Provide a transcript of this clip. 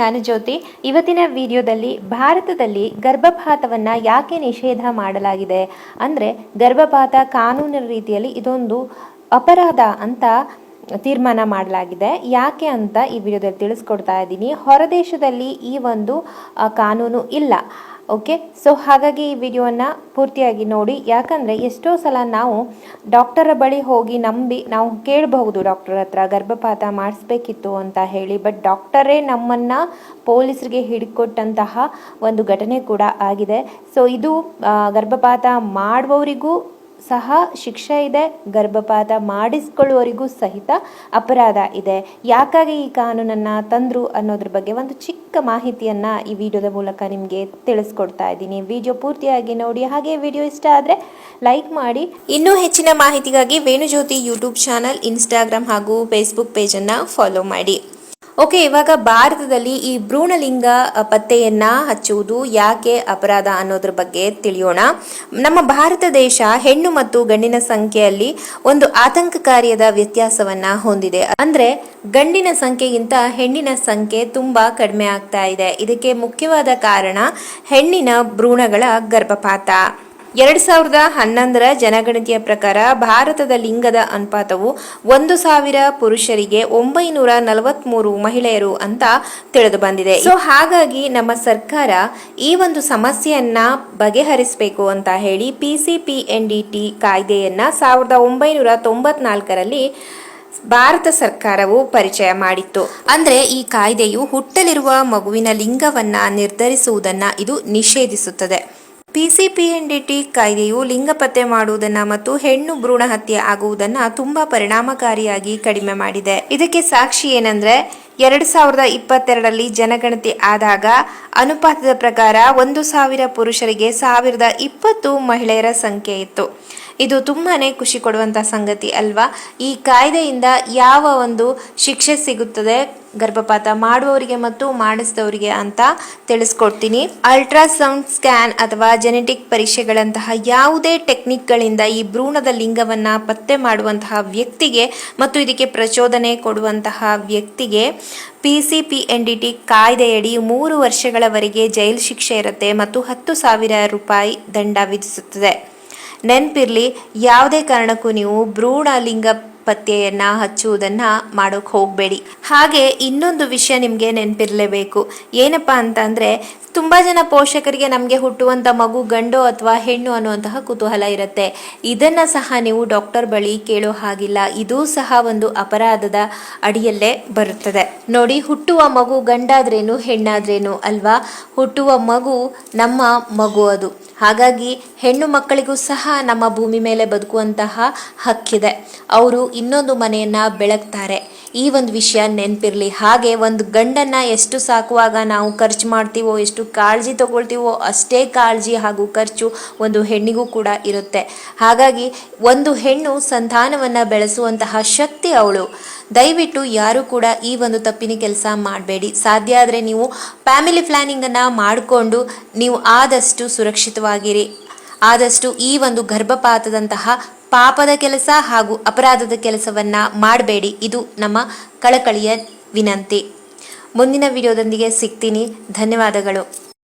ನಾನು ಜ್ಯೋತಿ. ಇವತ್ತಿನ ವಿಡಿಯೋದಲ್ಲಿ ಭಾರತದಲ್ಲಿ ಗರ್ಭಪಾತವನ್ನು ಯಾಕೆ ನಿಷೇಧ ಮಾಡಲಾಗಿದೆ? ಅಂದರೆ ಗರ್ಭಪಾತ ಕಾನೂನಿನ ರೀತಿಯಲ್ಲಿ ಇದೊಂದು ಅಪರಾಧ ಅಂತ ತೀರ್ಮಾನ ಮಾಡಲಾಗಿದೆ. ಯಾಕೆ ಅಂತ ಈ ವಿಡಿಯೋದಲ್ಲಿ ತಿಳಿಸ್ಕೊಡ್ತಾ ಇದ್ದೀನಿ. ಹೊರದೇಶದಲ್ಲಿ ಈ ಒಂದು ಕಾನೂನು ಇಲ್ಲ. ಓಕೆ ಸೊ ಹಾಗಾಗಿ ಈ ವಿಡಿಯೋವನ್ನು ಪೂರ್ತಿಯಾಗಿ ನೋಡಿ. ಯಾಕಂದರೆ ಎಷ್ಟೋ ಸಲ ನಾವು ಡಾಕ್ಟರ ಬಳಿ ಹೋಗಿ ನಂಬಿ ನಾವು ಕೇಳಬಹುದು ಡಾಕ್ಟರ್ ಹತ್ರ ಗರ್ಭಪಾತ ಮಾಡಿಸ್ಬೇಕಿತ್ತು ಅಂತ ಹೇಳಿ. ಬಟ್ ಡಾಕ್ಟರೇ ನಮ್ಮನ್ನು ಪೊಲೀಸರಿಗೆ ಹಿಡಿಕೊಟ್ಟಂತಹ ಒಂದು ಘಟನೆ ಕೂಡ ಆಗಿದೆ. ಸೊ ಇದು ಗರ್ಭಪಾತ ಮಾಡುವವರಿಗೂ ಸಹ ಶಿಕ್ಷೆ ಇದೆ, ಗರ್ಭಪಾತ ಮಾಡಿಸ್ಕೊಳ್ಳುವವರಿಗೂ ಸಹಿತ ಅಪರಾಧ ಇದೆ. ಯಾಕಾಗಿ ಈ ಕಾನೂನನ್ನು ತಂದರು ಅನ್ನೋದ್ರ ಬಗ್ಗೆ ಒಂದು ಚಿಕ್ಕ ಮಾಹಿತಿಯನ್ನು ಈ ವಿಡಿಯೋದ ಮೂಲಕ ನಿಮಗೆ ತಿಳಿಸ್ಕೊಡ್ತಾ ಇದ್ದೀನಿ. ವಿಡಿಯೋ ಪೂರ್ತಿಯಾಗಿ ನೋಡಿ, ಹಾಗೆ ವಿಡಿಯೋ ಇಷ್ಟ ಆದರೆ ಲೈಕ್ ಮಾಡಿ. ಇನ್ನೂ ಹೆಚ್ಚಿನ ಮಾಹಿತಿಗಾಗಿ ವೇಣುಜ್ಯೋತಿ ಯೂಟ್ಯೂಬ್ ಚಾನಲ್, ಇನ್ಸ್ಟಾಗ್ರಾಮ್ ಹಾಗೂ ಫೇಸ್ಬುಕ್ ಪೇಜನ್ನು ಫಾಲೋ ಮಾಡಿ. ಓಕೆ, ಇವಾಗ ಭಾರತದಲ್ಲಿ ಈ ಭ್ರೂಣಲಿಂಗ ಪತ್ತೆಯನ್ನ ಹಚ್ಚುವುದು ಯಾಕೆ ಅಪರಾಧ ಅನ್ನೋದ್ರ ಬಗ್ಗೆ ತಿಳಿಯೋಣ. ನಮ್ಮ ಭಾರತ ದೇಶ ಹೆಣ್ಣು ಮತ್ತು ಗಂಡಿನ ಸಂಖ್ಯೆಯಲ್ಲಿ ಒಂದು ಆತಂಕಕಾರಿಯಾದ ವ್ಯತ್ಯಾಸವನ್ನ ಹೊಂದಿದೆ. ಅಂದ್ರೆ ಗಂಡಿನ ಸಂಖ್ಯೆಗಿಂತ ಹೆಣ್ಣಿನ ಸಂಖ್ಯೆ ತುಂಬಾ ಕಡಿಮೆ ಆಗ್ತಾ ಇದೆ. ಇದಕ್ಕೆ ಮುಖ್ಯವಾದ ಕಾರಣ ಹೆಣ್ಣಿನ ಭ್ರೂಣಗಳ ಗರ್ಭಪಾತ. ಎರಡ್ ಸಾವಿರದ ಹನ್ನೊಂದರ ಜನಗಣತಿಯ ಪ್ರಕಾರ ಭಾರತದ ಲಿಂಗದ ಅನುಪಾತವು ಒಂದು ಸಾವಿರ ಪುರುಷರಿಗೆ ಒಂಬೈನೂರ ನಲವತ್ಮೂರು ಮಹಿಳೆಯರು ಅಂತ ತಿಳಿದು ಬಂದಿದೆ ಸೊ ಹಾಗಾಗಿ ನಮ್ಮ ಸರ್ಕಾರ ಈ ಒಂದು ಸಮಸ್ಯೆಯನ್ನ ಬಗೆಹರಿಸಬೇಕು ಅಂತ ಹೇಳಿ P C P N D T ಕಾಯ್ದೆಯನ್ನ ಸಾವಿರದ ಒಂಬೈನೂರ ತೊಂಬತ್ನಾಲ್ಕರಲ್ಲಿ ಭಾರತ ಸರ್ಕಾರವು ಪರಿಚಯ ಮಾಡಿತ್ತು. ಅಂದ್ರೆ ಈ ಕಾಯ್ದೆಯು ಹುಟ್ಟಲಿರುವ ಮಗುವಿನ ಲಿಂಗವನ್ನ ನಿರ್ಧರಿಸುವುದನ್ನ ಇದು ನಿಷೇಧಿಸುತ್ತದೆ. ಪಿಸಿಪಿಎನ್ಡಿಟಿ ಕಾಯ್ದೆಯು ಲಿಂಗ ಪತ್ತೆ ಮಾಡುವುದನ್ನು ಮತ್ತು ಹೆಣ್ಣು ಭ್ರೂಣ ಹತ್ಯೆ ಆಗುವುದನ್ನು ತುಂಬಾ ಪರಿಣಾಮಕಾರಿಯಾಗಿ ಕಡಿಮೆ ಮಾಡಿದೆ. ಇದಕ್ಕೆ ಸಾಕ್ಷಿ ಏನಂದ್ರೆ, ಎರಡು ಸಾವಿರದ ಇಪ್ಪತ್ತೆರಡರಲ್ಲಿ ಜನಗಣತಿ ಆದಾಗ ಅನುಪಾತದ ಪ್ರಕಾರ ಒಂದು ಸಾವಿರ ಪುರುಷರಿಗೆ ಸಾವಿರದ ಇಪ್ಪತ್ತು ಮಹಿಳೆಯರ ಸಂಖ್ಯೆ ಇತ್ತು. ಇದು ತುಂಬಾ ಖುಷಿ ಕೊಡುವಂತ ಸಂಗತಿ ಅಲ್ವಾ? ಈ ಕಾಯ್ದೆಯಿಂದ ಯಾವ ಒಂದು ಶಿಕ್ಷೆ ಸಿಗುತ್ತದೆ ಗರ್ಭಪಾತ ಮಾಡುವವರಿಗೆ ಮತ್ತು ಮಾಡಿಸಿದವರಿಗೆ ಅಂತ ತಿಳಿಸ್ಕೊಡ್ತೀನಿ. ಅಲ್ಟ್ರಾಸೌಂಡ್ ಸ್ಕ್ಯಾನ್ ಅಥವಾ ಜೆನೆಟಿಕ್ ಪರೀಕ್ಷೆಗಳಂತಹ ಯಾವುದೇ ಟೆಕ್ನಿಕ್ಗಳಿಂದ ಈ ಭ್ರೂಣದ ಲಿಂಗವನ್ನ ಪತ್ತೆ ಮಾಡುವಂತಹ ವ್ಯಕ್ತಿಗೆ ಮತ್ತು ಇದಕ್ಕೆ ಪ್ರಚೋದನೆ ಕೊಡುವಂತಹ ವ್ಯಕ್ತಿಗೆ P C P N D T ಕಾಯ್ದೆಯಡಿ ಮೂರು ವರ್ಷಗಳವರೆಗೆ ಜೈಲು ಶಿಕ್ಷೆ ಇರುತ್ತೆ ಮತ್ತು ಹತ್ತು ಸಾವಿರ ರೂಪಾಯಿ ದಂಡ ವಿಧಿಸುತ್ತದೆ. ನೆನಪಿರ್ಲಿ, ಯಾವುದೇ ಕಾರಣಕ್ಕೂ ನೀವು ಭ್ರೂಣ ಲಿಂಗ ಪತ್ತೆಯನ್ನ ಹಚ್ಚುವುದನ್ನ ಮಾಡೋಕೆ ಹೋಗಬೇಡಿ. ಹಾಗೆ ಇನ್ನೊಂದು ವಿಷಯ ನಿಮಗೆ ನೆನಪಿರಲೇಬೇಕು. ಏನಪ್ಪ ಅಂತ ಅಂದ್ರೆ ತುಂಬಾ ಜನ ಪೋಷಕರಿಗೆ ನಮಗೆ ಹುಟ್ಟುವಂಥ ಮಗು, ಗಂಡು ಅಥವಾ ಹೆಣ್ಣು ಅನ್ನುವಂತಹ ಕುತೂಹಲ ಇರುತ್ತೆ. ಇದನ್ನು ಸಹ ನೀವು ಡಾಕ್ಟರ್ ಬಳಿ ಕೇಳೋ ಹಾಗಿಲ್ಲ. ಇದು ಸಹ ಒಂದು ಅಪರಾಧದ ಅಡಿಯಲ್ಲೇ ಬರುತ್ತದೆ. ನೋಡಿ, ಹುಟ್ಟುವ ಮಗು ಗಂಡಾದ್ರೇನು, ಹೆಣ್ಣಾದ್ರೇನು ಅಲ್ವಾ? ಹುಟ್ಟುವ ಮಗು ನಮ್ಮ ಮಗು ಅದು. ಹಾಗಾಗಿ ಹೆಣ್ಣು ಮಕ್ಕಳಿಗೂ ಸಹ ನಮ್ಮ ಭೂಮಿ ಮೇಲೆ ಬದುಕುವಂತಹ ಹಕ್ಕಿದೆ. ಅವರು ಇನ್ನೊಂದು ಮನೆಯನ್ನು ಬೆಳಗ್ತಾರೆ. ಈ ಒಂದು ವಿಷಯ ನೆನಪಿರಲಿ. ಹಾಗೆ ಒಂದು ಗಂಡನ್ನು ಎಷ್ಟು ಸಾಕುವಾಗ ನಾವು ಖರ್ಚು ಮಾಡ್ತೀವೋ, ಎಷ್ಟು ಕಾಳಜಿ ತಗೊಳ್ತೀವೋ, ಅಷ್ಟೇ ಕಾಳಜಿ ಹಾಗೂ ಖರ್ಚು ಒಂದು ಹೆಣ್ಣಿಗೂ ಕೂಡ ಇರುತ್ತೆ. ಹಾಗಾಗಿ ಒಂದು ಹೆಣ್ಣು ಸಂತಾನವನ್ನು ಬೆಳೆಸುವಂತಹ ಶಕ್ತಿ ಅವಳು. ದಯವಿಟ್ಟು ಯಾರೂ ಕೂಡ ಈ ಒಂದು ತಪ್ಪಿನ ಕೆಲಸ ಮಾಡಬೇಡಿ. ಸಾಧ್ಯ ಆದರೆ ನೀವು ಫ್ಯಾಮಿಲಿ ಪ್ಲ್ಯಾನಿಂಗನ್ನು ಮಾಡಿಕೊಂಡು ನೀವು ಆದಷ್ಟು ಸುರಕ್ಷಿತವಾಗಿರಿ. ಆದಷ್ಟು ಈ ಒಂದು ಗರ್ಭಪಾತದಂತಹ ಪಾಪದ ಕೆಲಸ ಹಾಗೂ ಅಪರಾಧದ ಕೆಲಸವನ್ನ ಮಾಡಬೇಡಿ. ಇದು ನಮ್ಮ ಕಳಕಳಿಯ ವಿನಂತಿ. ಮುಂದಿನ ವಿಡಿಯೋದೊಂದಿಗೆ ಸಿಗ್ತೀನಿ. ಧನ್ಯವಾದಗಳು.